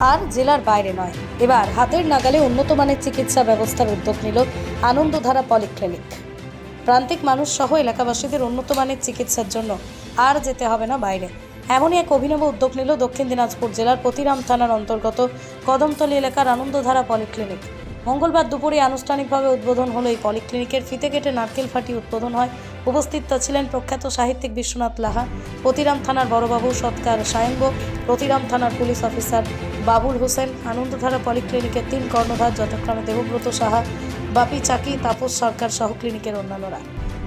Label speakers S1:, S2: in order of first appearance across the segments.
S1: আর জেলার বাইরে নয়। এবার হাতের নাগালে উন্নত মানের চিকিৎসা ব্যবস্থার উদ্যোগ নিল আনন্দধারা পলিক্লিনিক। প্রান্তিক মানুষ সহ এলাকাবাসীদের উন্নত মানের চিকিৎসার জন্য আর যেতে হবে না বাইরে। এমনই এক অভিনব উদ্যোগ নিল দক্ষিণ দিনাজপুর জেলার পতিরাম থানার অন্তর্গত কদমতলী এলাকার আনন্দধারা পলিক্লিনিক। মঙ্গলবার দুপুরে আনুষ্ঠানিকভাবে উদ্বোধন হলো এই পলিক্লিনিকের ফিতে কেটে নারকেল ফাটি উদ্বোধন হয়। উপস্থিত ছিলেন প্রখ্যাত সাহিত্যিক বিশ্বনাথ লাহা পতিরাম থানার বড়বাবু সৎকার সায়ঙ্গ প্রতিরাম থানার পুলিশ অফিসার বাবুল হোসেন, আনন্দধারা পলিক্লিনিকের তিন কর্ণধার যথাক্রমে দেবব্রত সাহা, বাপি চাকি, তাপস সরকার সহ ক্লিনিকের অন্যান্যরা।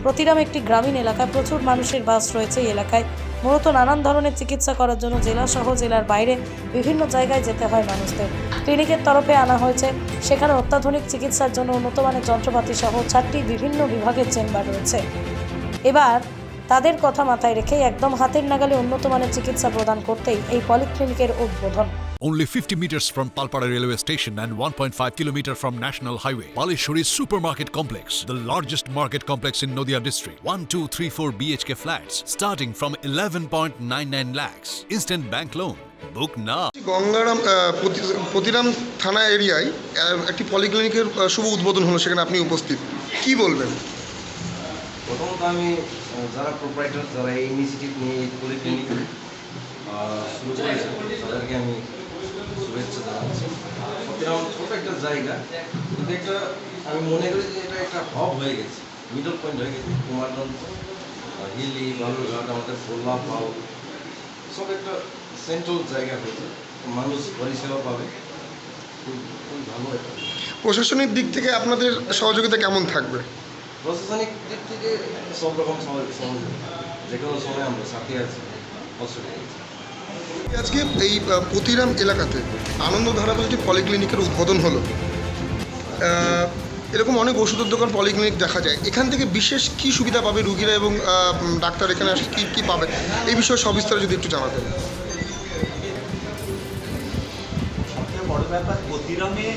S1: প্রতিরাম একটি গ্রামীণ এলাকা প্রচুর মানুষের বাস রয়েছে এই এলাকায়। মূলত নানান ধরনের চিকিৎসা করার জন্য জেলা সহ জেলার বাইরে বিভিন্ন জায়গায় যেতে হয় মানুষদের। ক্লিনিকের তরফে আনা হয়েছে। সেখানে অত্যাধুনিক চিকিৎসার জন্য উন্নত মানের যন্ত্রপাতি সহ চারটি বিভিন্ন বিভাগের চেম্বার রয়েছে। এবার তাদের কথা মাথায় রেখে একদম হাতের নাগালে উন্নত মানের চিকিৎসা প্রদান করতেই এই পলিক্লিনিকের উদ্বোধন।
S2: Only 50 meters from Palpara railway station and 1.5 kilometer from National Highway. Palishuri Supermarket Complex, the largest market complex in Noida district. 1, 2, 3, 4 BHK flats starting from 11.99 lakhs. Instant bank loan. Book now.
S3: Gangaram Pratiram থানা এরিয়ায় একটি পলিক্লিনিকের শুভ উদ্বোধন হলো সেখানে আপনি উপস্থিত কি বলবেন
S4: প্রথমত আমি যারা প্রোপ্রাইটার যারা এই ইনিশিয়েটিভ নিয়ে এই পলিক্লিনিক শুরু করেছে তাদেরকে আমি জায়গা। কিন্তু একটা আমি মনে করি যে এটা একটা হব হয়ে গেছে মিডল পয়েন্ট হয়ে গেছে কুমারগঞ্জ হিলি বালুরঘাট আমাদের পোল্লা পাও। সব একটা সেন্ট্রাল জায়গা হয়েছে মানুষ পরিষেবা পাবে। খুব ভালো এটা
S3: প্রশাসনিক দিক থেকে আপনাদের সহযোগিতা কেমন থাকবে?
S4: প্রশাসনিক দিক থেকে সব রকম সহযোগিতা যে কোনো সময় আমরা সাথে আছি অসুবিধা।
S3: আজকে এই আহ, প্রতিরাম এলাকাতে আনন্দধারা বলে একটি পলিক্লিনিকের উদ্বোধন হলো। এরকম অনেক ওষুধের দোকান পলিক্লিনিক দেখা যায়। এখান থেকে বিশেষ কি সুবিধা পাবে রুগীরা এবং ডাক্তার এখানে আসে কী কী পাবে? এই বিষয়ে সবিস্তারে যদি একটু জানাতেন।
S5: সবচেয়ে বড় ব্যাপার প্রতিরামে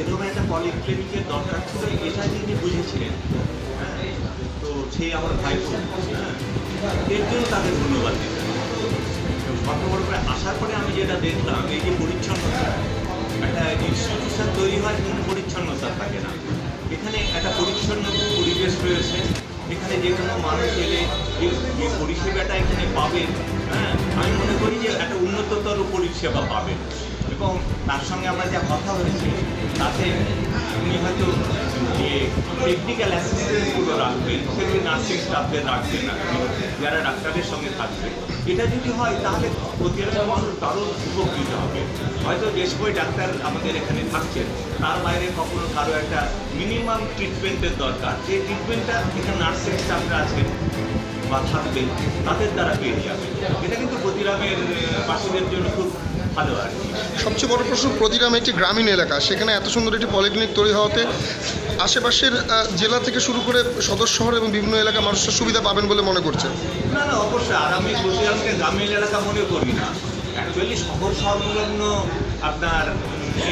S5: এরকম একটা পলিক্লিনিকের দরকার ছিল এটা তিনি বুঝেছিলেন। হ্যাঁ, তো সেই আমার ভাই হ্যাঁ, এর জন্য তাদের ধন্যবাদ দিতে বড় করে আসার পরে আমি যেটা দেখলাম, এই যে পরিচ্ছন্নতা, একটা ইনস্টিটিউশন তৈরি হয় কিন্তু পরিচ্ছন্নতা থাকে না। এখানে একটা পরিচ্ছন্ন পরিবেশ রয়েছে। এখানে যে কোনো মানুষ এলে যে পরিষেবাটা এখানে পাবেন হ্যাঁ আমি মনে করি যে একটা উন্নততর পরিষেবা পাবেন। এবং তার সঙ্গে আমরা যা কথা হয়েছে, তাতে উনি হয়তো টেকনিক্যাল অ্যাসিস্ট্যান্টগুলো রাখবেন সেগুলি নার্সিং স্টাফদের রাখবেন না, যারা ডাক্তারের সঙ্গে থাকবে। এটা যদি হয়, তাহলে প্রতিটা মানুষ দারুণ উপকৃত হবে। হয়তো যে সময় ডাক্তার আমাদের এখানে থাকছেন, তার বাইরে কখনো কারও একটা মিনিমাম ট্রিটমেন্টের দরকার। যে ট্রিটমেন্টটা এখানে নার্সিং স্টাফরা আছেন বা থাকবেন, তাদের দ্বারা পেয়ে যাবে এটা কিন্তু প্রতিরামের বাসীদের জন্য খুব ভালো আর
S3: সবচেয়ে বড় প্রশ্ন প্রতিরাম একটি গ্রামীণ এলাকা। সেখানে এত সুন্দর একটি পলিক্লিনিক তৈরি হওয়াতে আশেপাশের জেলা থেকে শুরু করে সদর শহর এবং বিভিন্ন এলাকার মানুষের সুবিধা পাবেন বলে মনে করছেন
S5: না না, অবশ্যই। আর আমি প্রতিরামকে গ্রামীণ এলাকা মনে করি না। অ্যাকচুয়ালি শহর সংলগ্ন আপনার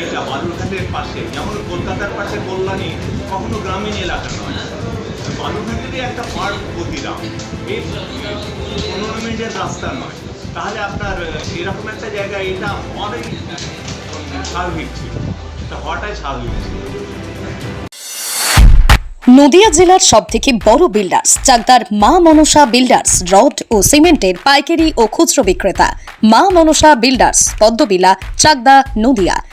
S5: এটা বালুরঘাটের পাশে, যেমন কলকাতার পাশে কল্যাণী, কখনো গ্রামীণ এলাকা নয়। বালুরঘাটেরই একটা পার্ক প্রতিরাম এই পনেরো মিনিটের রাস্তা নয়। তাহলে আপনার এরকম একটা জায়গায় এটা অনেক স্বাভাবিক ছিল এটা হওয়াটাই স্বাভাবিক ছিল
S1: নদিয়া জেলার সব থেকে বড় বিল্ডার্স চাকদার মা মনসা বিল্ডার্স রড ও সিমেন্টের পাইকারি ও খুচরো বিক্রেতা। মা মনসা বিল্ডার্স পদ্মবিলা, চাকদা, নদিয়া।